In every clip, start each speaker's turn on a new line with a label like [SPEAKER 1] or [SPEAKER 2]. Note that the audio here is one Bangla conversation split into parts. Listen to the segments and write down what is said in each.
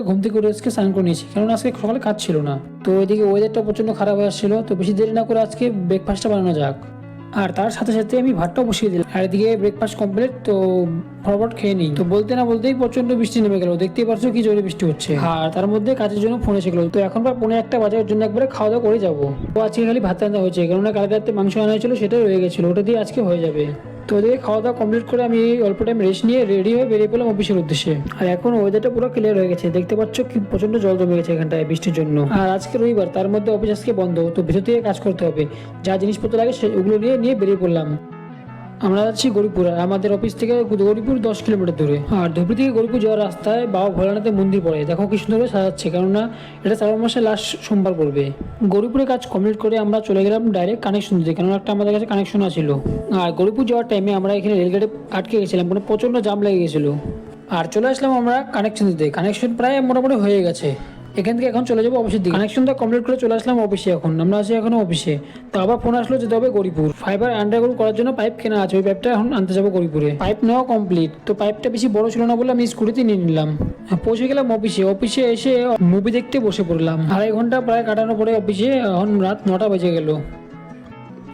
[SPEAKER 1] সকালবেলা ঘুম থেকে উঠে আজকে স্নান করে নিয়েছি। কারণ আজকে সকালে কাজ ছিল না। তো ওইদিকে ওয়েদারটা প্রচণ্ড খারাপ হয়ে আসছিল। তো বেশি দেরি না করে আজকে ব্রেকফাস্টটা বানানো যাক। আর তার সাথে সাথে আমি ভাতটাও বসিয়ে দিলাম। আর এদিকে ব্রেকফাস্ট কমপ্লিট তো ফরওয়ার্ড খেয়ে নিই। তো বলতে না বলতেই প্রচণ্ড বৃষ্টি নেমে গেল। দেখতেই পারছ কি জোরে বৃষ্টি হচ্ছে। আর তার মধ্যে কাজের জন্য ফোন এসে গেলো। তো এখন প্রায় পনেরো একটা বাজার জন্য একবারে খাওয়া দাওয়া করে যাব। তো আজকে খালি ভাত রান্না হয়েছে। কেননা কালকে রাতে মাংস আনা হয়েছিল, সেটাই রয়ে গেছিল। ওটা দিয়ে আজকে হয়ে যাবে। তো ওদের খাওয়া দাওয়া কমপ্লিট করে আমি অল্প টাইম রেস্ট নিয়ে রেডি হয়ে বেরিয়ে পড়লাম অফিসের উদ্দেশ্যে। আর এখন ওয়েদারটা পুরো ক্লিয়ার হয়ে গেছে। দেখতে পাচ্ছ কি প্রচণ্ড জল জমে গেছে এখানটায় বৃষ্টির জন্য। আর আজকে রবিবার, তার মধ্যে অফিস আজকে বন্ধ। তো ভিতর থেকে কাজ করতে হবে। যা জিনিসপত্র লাগে সেগুলো নিয়ে নিয়ে বেরিয়ে পড়লাম। আমরা যাচ্ছি গরিপুর আমাদের অফিস থেকে গরিপুর দশ কিলোমিটার দূরে। আর ধুবড়ি থেকে গরিপুর যাওয়ার রাস্তায় বাবা ভোলানাথের মন্দির পড়ে। দেখো কি সুন্দর করে সাজাচ্ছে, কেননা এটা শ্রাবণ মাসে লাস্ট সোমবার পড়বে। গরিপুরে কাজ কমপ্লিট করে আমরা চলে গেলাম ডাইরেক্ট কানেকশন দিতে, কেননা একটা আমাদের কাছে কানেকশন আছিল। আর গরিপুর যাওয়ার টাইমে আমরা এখানে রেলগেটে আটকে গেছিলাম মানে প্রচণ্ড জাম লেগে গেছিল। আর চলে আসলাম আমরা কানেকশন দিতে। কানেকশন প্রায় মোটামুটি হয়ে গেছে। এখান থেকে এখন চলে যাব অফিসের দিকে। কানেকশনটা কমপ্লিট করে চলে আসলাম অফিসে এখন। আমরা আছি এখন অফিসে তো আবার ফোন আসলো যেতে হবে গরিপুর। ফাইবার আন্ডারগ্রাউন্ড করার জন্য পাইপ কেনা আছে। ওই পাইপটা এখন আনতে যাব গরিপুরে। পাইপ নেওয়া কমপ্লিট তো পাইপটা বেশি বড় ছিল না বলে আমি স্কুটিতে নিয়ে নিলাম। পৌঁছে গেলাম অফিসে অফিসে এসে মুভি দেখতে বসে পড়লাম। আড়াই ঘণ্টা প্রায় কাটানোর পরে অফিসে এখন রাত নটা বেজে গেল।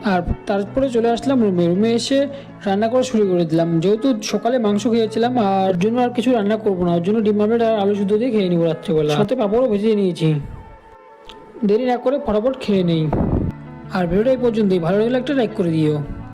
[SPEAKER 1] আর তারপরে চলে আসলাম রুমে রুমে এসে রান্না করা শুরু করে দিলাম। যেহেতু সকালে মাংস খেয়েছিলাম, আর জন্য আর কিছু রান্না করব না। ওর জন্য ডিম আমলেট আর আলু শুদ্ধ দিয়ে খেয়ে নিবো রাত্রেবেলা। সাথে পাঁপড়ও ভেজে নিয়েছি। দেরি না করে ফটাফট খেয়ে নেই। আর ভিডিওটা এই পর্যন্তই। ভালো লাগলে একটা লাইক করে দিও।